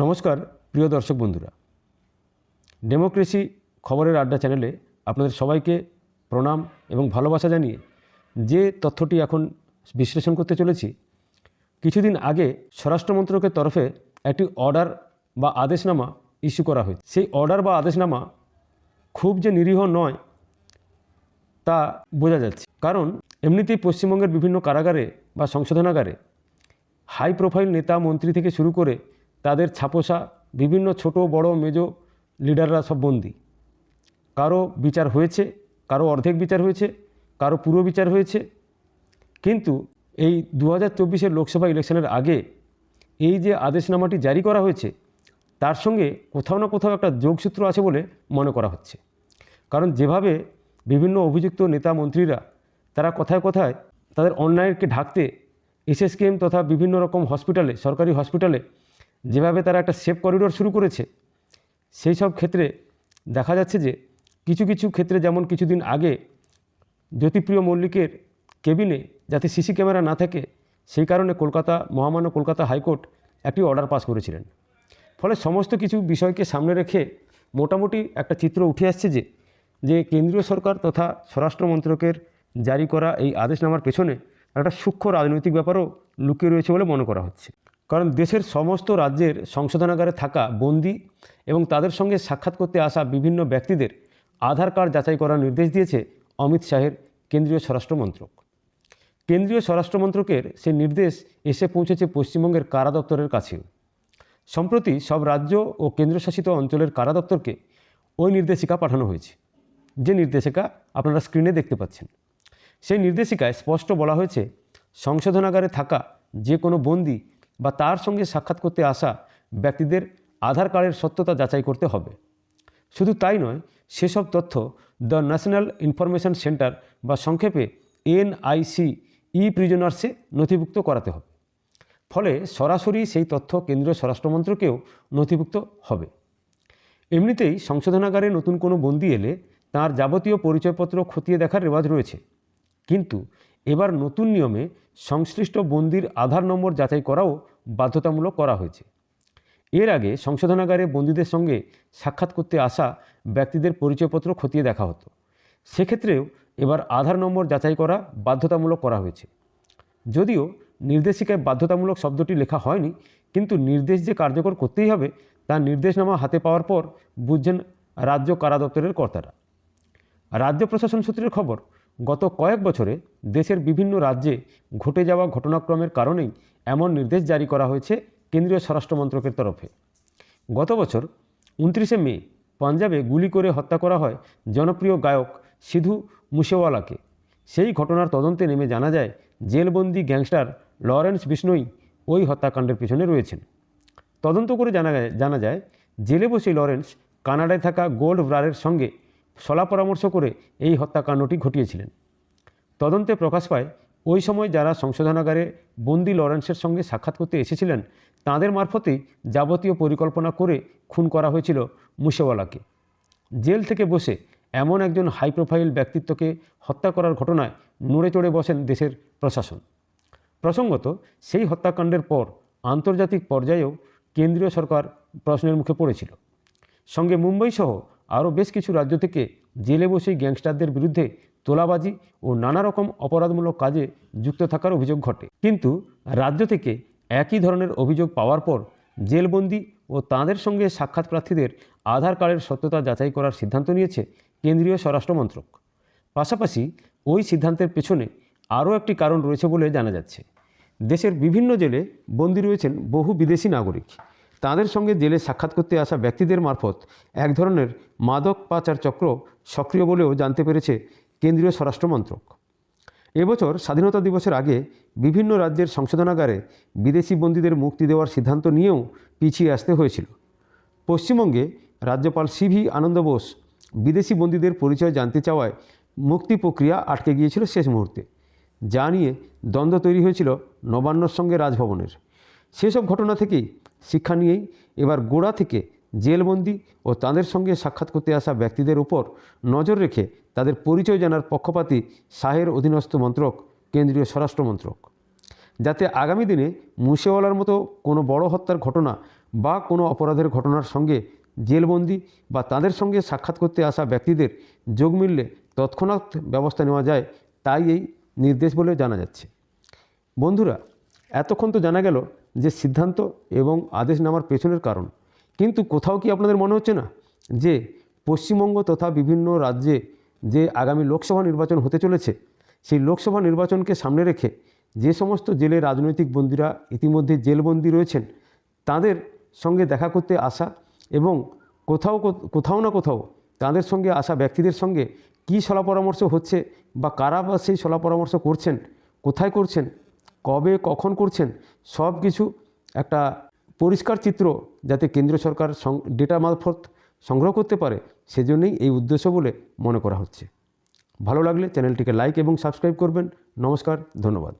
নমস্কার, প্রিয় দর্শক বন্ধুরা। ডেমোক্রেসি খবরের আড্ডা চ্যানেলে আপনাদের সবাইকে প্রণাম এবং ভালোবাসা জানিয়ে যে তথ্যটি এখন বিশ্লেষণ করতে চলেছি, কিছুদিন আগে স্বরাষ্ট্র মন্ত্রকের তরফে একটি অর্ডার বা আদেশনামা ইস্যু করা হয়েছে। সেই অর্ডার বা আদেশনামা খুব যে নিরীহ নয়, তা বোঝা যাচ্ছে। কারণ এমনিতেই পশ্চিমবঙ্গের বিভিন্ন কারাগারে বা সংশোধনাগারে হাই প্রোফাইল নেতা, মন্ত্রী থেকে শুরু করে তাদের ছাপোষা বিভিন্ন ছোট, বড়, মেজো লিডাররা সব বন্দি। কারও বিচার হয়েছে, কারও অর্ধেক বিচার হয়েছে, কারও পুরো বিচার হয়েছে। কিন্তু এই দু হাজার লোকসভা ইলেকশনের আগে এই যে আদেশনামাটি জারি করা হয়েছে, তার সঙ্গে কোথাও না কোথাও একটা যোগসূত্র আছে বলে মনে করা হচ্ছে। কারণ যেভাবে বিভিন্ন অভিযুক্ত নেতা মন্ত্রীরা, তারা কথায় কথায় তাদের অন্যায়কে ঢাকতে, এসএসকেএম তথা বিভিন্ন রকম হসপিটালে, সরকারি হসপিটালে যেভাবে তারা একটা সেফ করিডোর শুরু করেছে, সেই সব ক্ষেত্রে দেখা যাচ্ছে যে কিছু কিছু ক্ষেত্রে যেমন কিছুদিন আগে জ্যোতিপ্রিয় মল্লিকের কেবিনে যাতে সিসি ক্যামেরা না থাকে, সেই কারণে কলকাতা, মহামান্য কলকাতা হাইকোর্ট একটি অর্ডার পাস করেছিলেন। ফলে সমস্ত কিছু বিষয়কে সামনে রেখে মোটামুটি একটা চিত্র উঠে আসছে যে যে কেন্দ্রীয় সরকার তথা স্বরাষ্ট্র মন্ত্রকের জারি করা এই আদেশনামার পেছনে একটা সূক্ষ্ম রাজনৈতিক ব্যাপারও লুকিয়ে রয়েছে বলে মনে করা হচ্ছে। কারণ দেশের সমস্ত রাজ্যের সংশোধনাগারে থাকা বন্দি এবং তাদের সঙ্গে সাক্ষাৎ করতে আসা বিভিন্ন ব্যক্তিদের আধার কার্ড যাচাই করার নির্দেশ দিয়েছে অমিত শাহের কেন্দ্রীয় স্বরাষ্ট্রমন্ত্রক কেন্দ্রীয় স্বরাষ্ট্র মন্ত্রকের সেই নির্দেশ এসে পৌঁছেছে পশ্চিমবঙ্গের কারা দপ্তরের কাছেও। সম্প্রতি সব রাজ্য ও কেন্দ্রশাসিত অঞ্চলের কারা দপ্তরকে ওই নির্দেশিকা পাঠানো হয়েছে। যে নির্দেশিকা আপনারা স্ক্রিনে দেখতে পাচ্ছেন। সেই নির্দেশিকায় স্পষ্ট বলা হয়েছে, সংশোধনাগারে থাকা যে কোনো বন্দি বা তার সঙ্গে সাক্ষাৎ করতে আসা ব্যক্তিদের আধার কার্ডের সত্যতা যাচাই করতে হবে। শুধু তাই নয়, সেসব তথ্য দ্য ন্যাশনাল ইনফরমেশন সেন্টার বা সংক্ষেপে এনআইসি ই প্রিজনার্সে নথিভুক্ত করাতে হবে। ফলে সরাসরি সেই তথ্য কেন্দ্রীয় স্বরাষ্ট্রমন্ত্রকেও নথিভুক্ত হবে। এমনিতেই সংশোধনাগারে নতুন কোনো বন্দি এলে তার যাবতীয় পরিচয়পত্র খতিয়ে দেখার রেওয়াজ রয়েছে। কিন্তু এবার নতুন নিয়মে সংশ্লিষ্ট বন্দির আধার নম্বর যাচাই করাও বাধ্যতামূলক করা হয়েছে। এর আগে সংশোধনাগারে বন্দীদের সঙ্গে সাক্ষাৎ করতে আসা ব্যক্তিদের পরিচয়পত্র খতিয়ে দেখা হতো। সেক্ষেত্রেও এবার আধার নম্বর যাচাই করা বাধ্যতামূলক করা হয়েছে। যদিও নির্দেশিকায় বাধ্যতামূলক শব্দটি লেখা হয়নি, কিন্তু নির্দেশ যে কার্যকর করতেই হবে তার নির্দেশনামা হাতে পাওয়ার পর বুঝছেন রাজ্য কারা দপ্তরের কর্তারা। রাজ্য প্রশাসন সূত্রের খবর, গত কয়েক বছরে দেশের বিভিন্ন রাজ্যে ঘটে যাওয়া ঘটনাক্রমের কারণেই এমন নির্দেশ জারি করা হয়েছে কেন্দ্রীয় স্বরাষ্ট্র মন্ত্রকের তরফে। গত বছর উনত্রিশে মে পাঞ্জাবে গুলি করে হত্যা করা হয় জনপ্রিয় গায়ক সিধু মুসেওয়ালাকে। সেই ঘটনার তদন্তে নেমে জানা যায়, জেলবন্দি গ্যাংস্টার লরেন্স বিষ্ণুই ওই হত্যাকাণ্ডের পেছনে রয়েছেন। তদন্ত করে জানা যায় জানা যায়, জেলে বসে লরেন্স কানাডায় থাকা গোল্ড ব্রারের সঙ্গে সলা পরামর্শ করে এই হত্যাকাণ্ডটি ঘটিয়েছিলেন। তদন্তে প্রকাশ পায় ওই সময় যারা সংশোধনাগারে বন্দি লরেন্সের সঙ্গে সাক্ষাৎ করতে এসেছিলেন, তাদের মারফতেই যাবতীয় পরিকল্পনা করে খুন করা হয়েছিল মুসেওয়ালাকে জেল থেকে বসে এমন একজন হাই প্রোফাইল ব্যক্তিত্বকে হত্যা করার ঘটনায় নড়ে চড়ে বসেন দেশের প্রশাসন। প্রসঙ্গত, সেই হত্যাকাণ্ডের পর আন্তর্জাতিক পর্যায়েও কেন্দ্রীয় সরকার প্রশ্নের মুখে পড়েছিল। সঙ্গে মুম্বই সহ আরও বেশ কিছু রাজ্য থেকে জেলে বসেই গ্যাংস্টারদের বিরুদ্ধে তোলাবাজি ও নানা রকম অপরাধমূলক কাজে যুক্ত থাকার অভিযোগ ঘটে। কিন্তু রাজ্য থেকে একই ধরনের অভিযোগ পাওয়ার পর জেলবন্দি ও তাঁদের সঙ্গে সাক্ষাৎ প্রার্থীদের আধার কার্ডের সত্যতা যাচাই করার সিদ্ধান্ত নিয়েছে কেন্দ্রীয় স্বরাষ্ট্র মন্ত্রক। পাশাপাশি ওই সিদ্ধান্তের পেছনে আরও একটি কারণ রয়েছে বলে জানা যাচ্ছে। দেশের বিভিন্ন জেলে বন্দী রয়েছেন বহু বিদেশি নাগরিক। তাদের সঙ্গে জেলে সাক্ষাৎ করতে আসা ব্যক্তিদের মারফত এক ধরনের মাদক পাচার চক্র সক্রিয় বলেও জানতে পেরেছে কেন্দ্রীয় স্বরাষ্ট্র মন্ত্রক। এবছর স্বাধীনতা দিবসের আগে বিভিন্ন রাজ্যের সংশোধনাগারে বিদেশি বন্দীদের মুক্তি দেওয়ার সিদ্ধান্ত নিয়েও পিছিয়ে আসতে হয়েছিল। পশ্চিমবঙ্গে রাজ্যপাল সিভি আনন্দ বোস বিদেশি বন্দীদের পরিচয় জানতে চাওয়ায় মুক্তি প্রক্রিয়া আটকে গিয়েছিল শেষ মুহূর্তে। যা নিয়ে দ্বন্দ্ব তৈরি হয়েছিল নবান্নর সঙ্গে রাজভবনের। সেসব ঘটনা থেকেই শিক্ষা নিয়েই এবার গোড়া থেকে জেলবন্দি ও তাদের সঙ্গে সাক্ষাৎ করতে আসা ব্যক্তিদের উপর নজর রেখে তাদের পরিচয় জানার পক্ষপাতী শাহের অধীনস্থ মন্ত্রক, কেন্দ্রীয় স্বরাষ্ট্র মন্ত্রক। যাতে আগামী দিনে মুসেওয়ালার মতো কোনো বড় হত্যার ঘটনা বা কোনো অপরাধের ঘটনার সঙ্গে জেলবন্দি বা তাদের সঙ্গে সাক্ষাৎ করতে আসা ব্যক্তিদের যোগ মিললে তৎক্ষণাৎ ব্যবস্থা নেওয়া যায় তাই এই নির্দেশ বলে জানা যাচ্ছে। বন্ধুরা, এতক্ষণ তো জানা গেল যে সিদ্ধান্ত এবং আদেশ নেওয়ার পেছনের কারণ। কিন্তু কোথাও কি আপনাদের মনে হচ্ছে না যে পশ্চিমবঙ্গ তথা বিভিন্ন রাজ্যে যে আগামী লোকসভা নির্বাচন হতে চলেছে, সেই লোকসভা নির্বাচনকে সামনে রেখে যে সমস্ত জেলে রাজনৈতিক বন্দীরা ইতিমধ্যে জেলবন্দি রয়েছেন, তাদের সঙ্গে দেখা করতে আসা এবং কোথাও কোথাও না কোথাও তাদের সঙ্গে আসা ব্যক্তিদের সঙ্গে কী সলা পরামর্শ হচ্ছে বা কারা বা সেই সলা পরামর্শ করছেন, কোথায় করছেন, কবে, কখন করছেন সব কিছু একটা পরিষ্কার চিত্র যাতে কেন্দ্র সরকার ডেটা মারফত সংগ্রহ করতে পারে, সেজন্যই এই উদ্দেশ্য বলে মনে করা হচ্ছে। ভালো লাগলে চ্যানেলটিকে লাইক এবং সাবস্ক্রাইব করবেন। নমস্কার, ধন্যবাদ।